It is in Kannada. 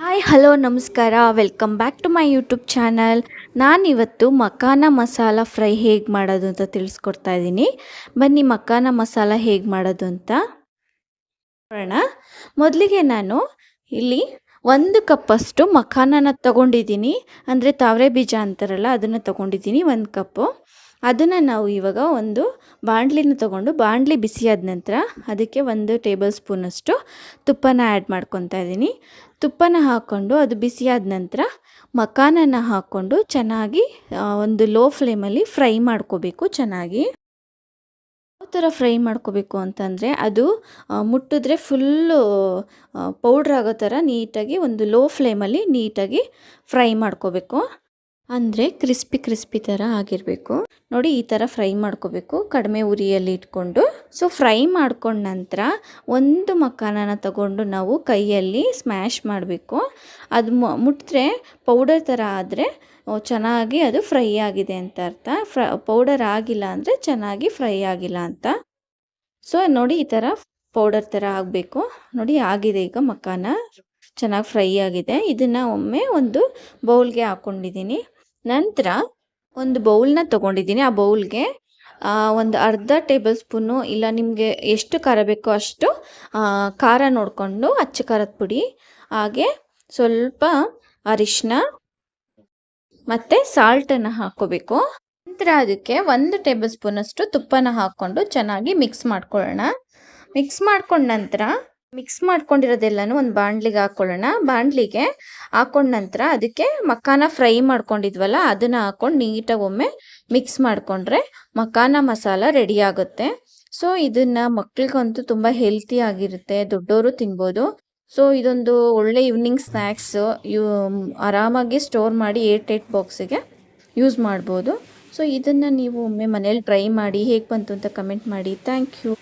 ಹಾಯ್ ಹಲೋ ನಮಸ್ಕಾರ. Welcome back to my YouTube channel ನಾನಿವತ್ತು ಮಖಾನ ಮಸಾಲ ಫ್ರೈ ಹೇಗೆ ಮಾಡೋದು ಅಂತ ತಿಳಿಸ್ಕೊಡ್ತಾ ಇದ್ದೀನಿ. ಬನ್ನಿ, ಮಖಾನ ಮಸಾಲ ಹೇಗೆ ಮಾಡೋದು ಅಂತ ನೋಡೋಣ. ಮೊದಲಿಗೆ ನಾನು ಇಲ್ಲಿ ಒಂದು ಕಪ್ಪಷ್ಟು ಮಖಾನನ ತಗೊಂಡಿದ್ದೀನಿ. ಅಂದರೆ ತಾವರೆ ಬೀಜ ಅಂತಾರಲ್ಲ, ಅದನ್ನು ತಗೊಂಡಿದ್ದೀನಿ ಒಂದು ಕಪ್ಪು. ಅದನ್ನು ನಾವು ಇವಾಗ ಒಂದು ಬಾಣಲಿನ ತಗೊಂಡು, ಬಾಣಲಿ ಬಿಸಿಯಾದ ನಂತರ ಅದಕ್ಕೆ ಒಂದು ಟೇಬಲ್ ಸ್ಪೂನಷ್ಟು ತುಪ್ಪನ ಆ್ಯಡ್ ಮಾಡ್ಕೊತಾ ಇದ್ದೀನಿ. ತುಪ್ಪನ ಹಾಕ್ಕೊಂಡು ಅದು ಬಿಸಿಯಾದ ನಂತರ ಮಖಾನನ ಹಾಕ್ಕೊಂಡು ಚೆನ್ನಾಗಿ ಒಂದು ಲೋ ಫ್ಲೇಮಲ್ಲಿ ಫ್ರೈ ಮಾಡ್ಕೋಬೇಕು ಚೆನ್ನಾಗಿ. ಥರ ಫ್ರೈ ಮಾಡ್ಕೋಬೇಕು ಅಂತಂದರೆ ಅದು ಮುಟ್ಟಿದ್ರೆ ಫುಲ್ಲು ಪೌಡ್ರ್ ಆಗೋ ಥರ ನೀಟಾಗಿ ಒಂದು ಲೋ ಫ್ಲೇಮಲ್ಲಿ ನೀಟಾಗಿ ಫ್ರೈ ಮಾಡ್ಕೋಬೇಕು. ಅಂದರೆ ಕ್ರಿಸ್ಪಿ ಕ್ರಿಸ್ಪಿ ಥರ ಆಗಿರಬೇಕು. ನೋಡಿ ಈ ಥರ ಫ್ರೈ ಮಾಡ್ಕೋಬೇಕು. ಕಡಿಮೆ ಉರಿಯಲ್ಲಿ ಇಟ್ಕೊಂಡು. ಸೊ ಫ್ರೈ ಮಾಡ್ಕೊಂಡ ನಂತರ ಒಂದು ಮಖಾನನ ತಗೊಂಡು ನಾವು ಕೈಯಲ್ಲಿ ಸ್ಮ್ಯಾಶ್ ಮಾಡಬೇಕು. ಅದು ಮುಟ್ಟಿದ್ರೆ ಪೌಡರ್ ಥರ ಆದರೆ ಚೆನ್ನಾಗಿ ಅದು ಫ್ರೈ ಆಗಿದೆ ಅಂತ ಅರ್ಥ. ಫ್ರ ಪೌಡರ್ ಆಗಿಲ್ಲ ಅಂದರೆ ಚೆನ್ನಾಗಿ ಫ್ರೈ ಆಗಿಲ್ಲ ಅಂತ. ಸೊ ನೋಡಿ ಈ ಥರ ಪೌಡರ್ ಥರ ಆಗಬೇಕು. ನೋಡಿ ಆಗಿದೆ ಈಗ ಮಖಾನ ಚೆನ್ನಾಗಿ ಫ್ರೈ ಆಗಿದೆ. ಇದನ್ನು ಒಮ್ಮೆ ಒಂದು ಬೌಲ್ಗೆ ಹಾಕ್ಕೊಂಡಿದ್ದೀನಿ ನಂತರ ಒಂದು ಬೌಲ್ನ ತೊಗೊಂಡಿದ್ದೀನಿ. ಆ ಬೌಲ್ಗೆ ಒಂದು ಅರ್ಧ ಟೇಬಲ್ ಸ್ಪೂನು ಇಲ್ಲ ನಿಮಗೆ ಎಷ್ಟು ಖಾರ ಬೇಕೋ ಅಷ್ಟು ಖಾರ ನೋಡಿಕೊಂಡು ಅಚ್ಚ ಖಾರದ ಪುಡಿ, ಹಾಗೆ ಸ್ವಲ್ಪ ಅರಿಶಿನ ಮತ್ತು ಸಾಲ್ಟನ್ನು ಹಾಕ್ಕೋಬೇಕು. ನಂತರ ಅದಕ್ಕೆ ಒಂದು ಟೇಬಲ್ ಸ್ಪೂನಷ್ಟು ತುಪ್ಪನ ಹಾಕ್ಕೊಂಡು ಚೆನ್ನಾಗಿ ಮಿಕ್ಸ್ ಮಾಡ್ಕೊಳ್ಳೋಣ. ಮಿಕ್ಸ್ ಮಾಡ್ಕೊಂಡ ನಂತರ ಮಿಕ್ಸ್ ಮಾಡ್ಕೊಂಡಿರೋದೆಲ್ಲನೂ ಒಂದು ಬಾಣಲಿಗೆ ಹಾಕ್ಕೊಳ್ಳೋಣ ಬಾಣಲಿಗೆ ಹಾಕೊಂಡ ನಂತರ ಅದಕ್ಕೆ ಮಖಾನ ಫ್ರೈ ಮಾಡ್ಕೊಂಡಿದ್ವಲ್ಲ, ಅದನ್ನು ಹಾಕ್ಕೊಂಡು ನೀಟಾಗಿ ಒಮ್ಮೆ ಮಿಕ್ಸ್ ಮಾಡಿಕೊಂಡ್ರೆ ಮಖಾನ ಮಸಾಲ ರೆಡಿ ಆಗುತ್ತೆ. ಸೊ ಇದನ್ನು ಮಕ್ಳಿಗಂತೂ ತುಂಬ ಹೆಲ್ತಿ ಆಗಿರುತ್ತೆ ದೊಡ್ಡವರು ತಿನ್ಬೋದು. ಸೊ ಇದೊಂದು ಒಳ್ಳೆ ಈವ್ನಿಂಗ್ ಸ್ನ್ಯಾಕ್ಸು ಆರಾಮಾಗಿ ಸ್ಟೋರ್ ಮಾಡಿ ಏಟ್ ಏಟ್ ಬಾಕ್ಸಿಗೆ ಯೂಸ್ ಮಾಡ್ಬೋದು. ಸೊ ಇದನ್ನು ನೀವು ಒಮ್ಮೆ ಮನೇಲಿ ಟ್ರೈ ಮಾಡಿ ಹೇಗೆ ಬಂತು ಅಂತ ಕಮೆಂಟ್ ಮಾಡಿ. Thank you